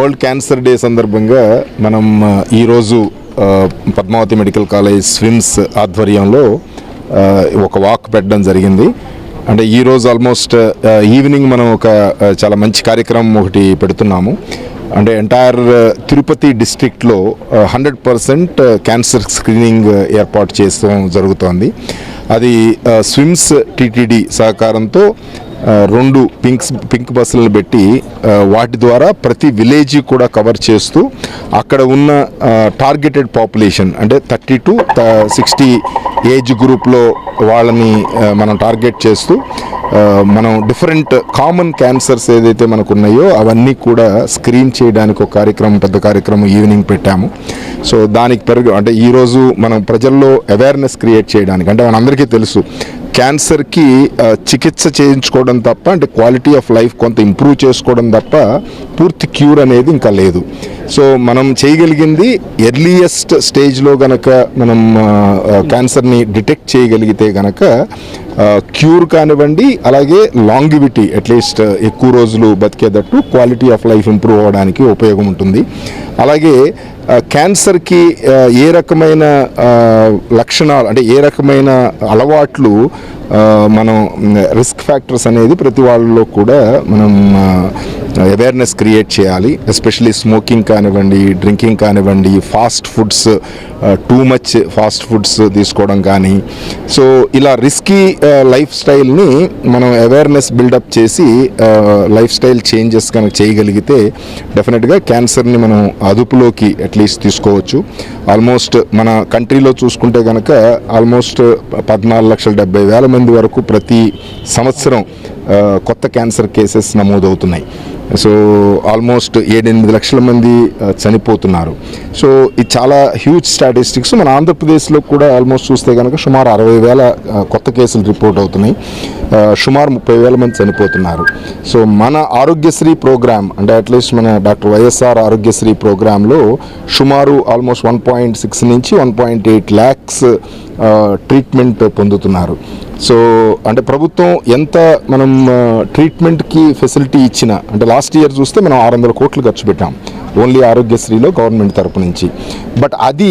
World cancer day సందర్భంగా మనం ఈరోజు పద్మావతి మెడికల్ కాలేజ్ స్విమ్స్ ఆధ్వర్యంలో ఒక వాక్ పెట్టడం జరిగింది. అంటే ఈరోజు ఆల్మోస్ట్ ఈవినింగ్ మనం ఒక చాలా మంచి కార్యక్రమం ఒకటి పెడుతున్నాము. అంటే ఎంటైర్ తిరుపతి డిస్ట్రిక్ట్లో హండ్రెడ్ పర్సెంట్ క్యాన్సర్ స్క్రీనింగ్ ఏర్పాటు చేస్తూ జరుగుతోంది. అది స్విమ్స్ టీటీడీ సహకారంతో రెండు పింక్స్ పింక్ బస్సులను పెట్టి వాటి ద్వారా ప్రతి విలేజ్ కూడా కవర్ చేస్తూ అక్కడ ఉన్న టార్గెటెడ్ పాపులేషన్ అంటే థర్టీ టు సిక్స్టీ ఏజ్ గ్రూప్లో వాళ్ళని మనం టార్గెట్ చేస్తూ మనం డిఫరెంట్ కామన్ క్యాన్సర్స్ ఏదైతే మనకు ఉన్నాయో అవన్నీ కూడా స్క్రీన్ చేయడానికి ఒక కార్యక్రమం పెద్ద కార్యక్రమం ఈవినింగ్ పెట్టాము. సో దానికి పెరుగు అంటే ఈరోజు మనం ప్రజల్లో అవేర్నెస్ క్రియేట్ చేయడానికి అంటే మనందరికీ తెలుసు క్యాన్సర్కి చికిత్స చేయించుకోవడం తప్ప అంటే క్వాలిటీ ఆఫ్ లైఫ్ కొంత ఇంప్రూవ్ చేసుకోవడం తప్ప పూర్తి క్యూర్ అనేది ఇంకా లేదు. సో మనం చేయగలిగింది ఎర్లియస్ట్ స్టేజ్లో గనక మనం క్యాన్సర్ని డిటెక్ట్ చేయగలిగితే గనక క్యూర్ కానివ్వండి అలాగే లాంగివిటీ అట్లీస్ట్ ఎక్కువ రోజులు బతికేటట్టు క్వాలిటీ ఆఫ్ లైఫ్ ఇంప్రూవ్ అవ్వడానికి ఉపయోగం ఉంటుంది. అలాగే క్యాన్సర్కి ఏ రకమైన లక్షణాలు అంటే ఏ రకమైన అలవాట్లు మనం రిస్క్ ఫ్యాక్టర్స్ అనేది ప్రతి వాళ్ళలో కూడా మనం అవేర్నెస్ క్రియేట్ చేయాలి. ఎస్పెషలీ స్మోకింగ్ కానివ్వండి డ్రింకింగ్ కానివ్వండి fast foods too much fast foods తీసుకోవడం కానీ. సో ఇలా రిస్కీ లైఫ్ స్టైల్ని మనం అవేర్నెస్ బిల్డప్ చేసి లైఫ్ స్టైల్ చేంజెస్ కనుక చేయగలిగితే డెఫినెట్గా క్యాన్సర్ని మనం అదుపులోకి అట్లీస్ట్ తీసుకోవచ్చు. ఆల్మోస్ట్ మన కంట్రీలో చూసుకుంటే కనుక ఆల్మోస్ట్ పద్నాలుగు లక్షల డెబ్బై వేల మంది వరకు ప్రతి సంవత్సరం కొత్త క్యాన్సర్ కేసెస్ నమోదవుతున్నాయి. సో ఆల్మోస్ట్ ఏడెనిమిది లక్షల మంది చనిపోతున్నారు. సో ఇది చాలా హ్యూజ్ స్టాటిస్టిక్స్ మన ఆంధ్రప్రదేశ్లో కూడా ఆల్మోస్ట్ చూస్తే కనుక సుమారు అరవై వేల కొత్త కేసులు రిపోర్ట్ అవుతున్నాయి. సుమారు ముప్పై వేల మంది చనిపోతున్నారు. సో మన ఆరోగ్యశ్రీ ప్రోగ్రామ్ అంటే అట్లీస్ట్ మన డాక్టర్ వైఎస్ఆర్ ఆరోగ్యశ్రీ ప్రోగ్రాంలో సుమారు ఆల్మోస్ట్ వన్ పాయింట్ సిక్స్ నుంచి one point eight lakhs treatment పొందుతున్నారు. సో అంటే ప్రభుత్వం ఎంత మనం ట్రీట్మెంట్కి ఫెసిలిటీ ఇచ్చిన అంటే లాస్ట్ ఇయర్ చూస్తే మనం ఆరు వందల కోట్లు ఖర్చు పెట్టాం. ఓన్లీ ఆరోగ్యశ్రీలో గవర్నమెంట్ తరపు నుంచి. బట్ అది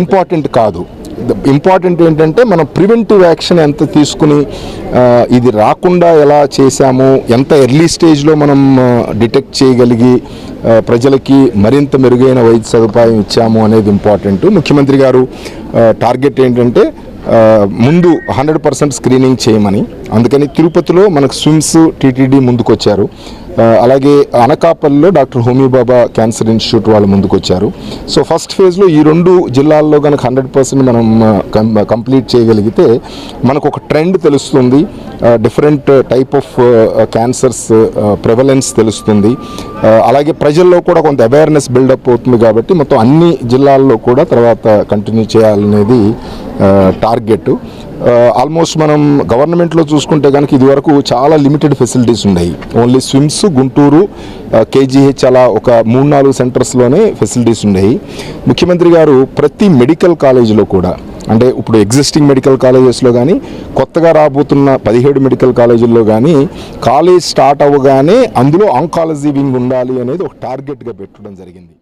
ఇంపార్టెంట్ కాదు. ఇంపార్టెంట్ ఏంటంటే మనం ప్రివెంటివ్ యాక్షన్ ఎంత తీసుకుని ఇది రాకుండా ఎలా చేశాము ఎంత ఎర్లీ స్టేజ్లో మనం డిటెక్ట్ చేయగలిగి ప్రజలకి మరింత మెరుగైన వైద్య సదుపాయం ఇచ్చాము అనేది ఇంపార్టెంట్ ముఖ్యమంత్రి గారు టార్గెట్ ఏంటంటే ముందు హండ్రెడ్ పర్సెంట్ స్క్రీనింగ్ చేయమని. అందుకని తిరుపతిలో మనకు స్విమ్స్ టీటీడీ ముందుకొచ్చారు. అలాగే అనకాపల్లిలో డాక్టర్ హోమీబాబా క్యాన్సర్ ఇన్స్టిట్యూట్ వాళ్ళు ముందుకొచ్చారు. సో ఫస్ట్ ఫేజ్లో ఈ రెండు జిల్లాల్లో కనుక హండ్రెడ్ పర్సెంట్ మనం కంప్లీట్ చేయగలిగితే మనకు ఒక ట్రెండ్ తెలుస్తుంది. Different type of cancers prevalence తెలుస్తుంది. అలాగే ప్రజల్లో కూడా కొంత అవేర్నెస్ బిల్డప్ అవుతుంది కాబట్టి మొత్తం అన్ని జిల్లాల్లో కూడా తర్వాత కంటిన్యూ చేయాలనేది టార్గెట్ ఆల్మోస్ట్ మనం గవర్నమెంట్లో చూసుకుంటే కనుక ఇదివరకు చాలా లిమిటెడ్ ఫెసిలిటీస్ ఉన్నాయి. ఓన్లీ స్విమ్స్ గుంటూరు కేజీహెచ్ అలా ఒక మూడు నాలుగు సెంటర్స్లోనే ఫెసిలిటీస్ ఉన్నాయి. ముఖ్యమంత్రి గారు ప్రతి మెడికల్ కాలేజీలో కూడా అంటే ఇప్పుడు ఎగ్జిస్టింగ్ మెడికల్ కాలేజెస్లో కానీ కొత్తగా రాబోతున్న పదిహేడు మెడికల్ కాలేజీల్లో కానీ కాలేజ్ స్టార్ట్ అవ్వగానే అందులో ఆంకాలజీ వింగ్ ఉండాలి అనేది ఒక టార్గెట్గా పెట్టడం జరిగింది.